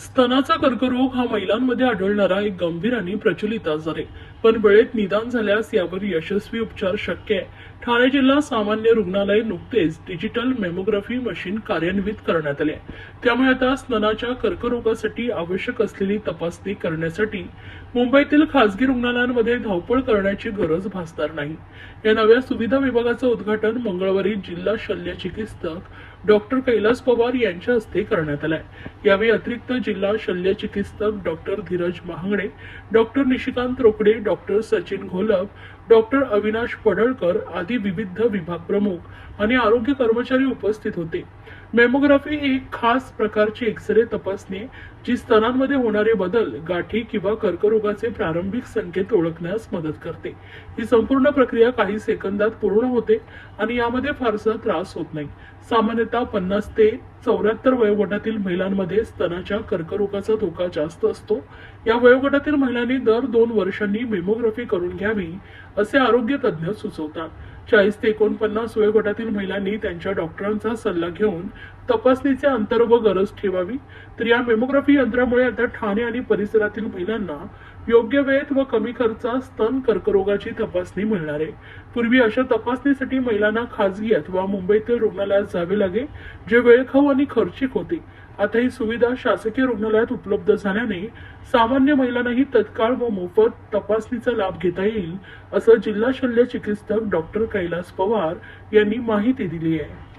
स्तनाचा कर्करोग हा महिलांमध्ये आढळणारा एक गंभीर आणि प्रचलित आजार. आहे पण वेळेत निदान झाल्यास यावर यशस्वी उपचार शक्य आहे. ठाणे जिल्हा सामान्य रुग्णालय नुकतेच डिजिटल मेमोग्राफी मशीन कार्यान्वित करण्यात आले. त्यामुळे आता स्तनाच्या कर्करोगासाठी आवश्यक असलेली तपासणी करण्यासाठी मुंबईतील खासगी रुग्णालयांमध्ये धावपळ करण्याची गरज भासणार नाही. या नव्या सुविधा विभागाचं उद्घाटन मंगळवारी जिल्हा शल्य चिकित्सक डॉक्टर कैलास पवार यांच्या हस्ते करण्यात आलाय. यावेळी अतिरिक्त जिल्हा शल्य चिकित्सक doctor Dhiraj Mahangane doctor Nishikant Rokade doctor Sachin Gholap doctor Avinash Padalkar आदी विविध विभाग प्रमुख आणि आरोग्य कर्मचारी उपस्थित होते. मेमोग्राफी ही एक खास प्रकारची एक्सरे तपासणी जी स्तनांमध्ये होणारे बदल गाठी किंवा कर्करोगाचे प्रारंभिक संकेत ओळखण्यास मदत करते. ही संपूर्ण प्रक्रिया काही सेकंदात पूर्ण होते आणि यामध्ये फारसा त्रास होत नाही. सामान्यतः पन्नास ते चौऱ्याहत्तर वयोगटातील महिलांमध्ये स्तनाच्या कर्करोगाचा धोका जास्त असतो. या वयोगटातील महिलांनी दर दोन वर्षांनी मेमोग्राफी करून घ्यावी असे आरोग्य तज्ज्ञ सुचवतात. चाळीस ते एकोणपन्नास वयोगटातील महिलांनी त्यांच्या डॉक्टरांचा सल्ला घेऊन तपासणीचे अंतर व गरज ठेवावी. तर या मेमोग्राफी यंत्रामुळे आता ठाणे आणि परिसरातील महिलांना योग्य वेळेत व कमी खर्चात स्तन कर्करोगाची तपासणी मिळणार आहे. पूर्वी अशा तपासणीसाठी महिलांना खाजगी अथवा मुंबईतील रुग्णालयात जावे लागे जे वेळखाऊ आणि खर्चिक होते. आता ही सुविधा शासकीय रुग्णालयात उपलब्ध झाल्याने सामान्य महिलांनाही तत्काळ व मोफत तपासणीचा लाभ घेता येईल असं जिल्हा शल्य चिकित्सक डॉक्टर कैलास पवार यांनी माहिती दिली आहे.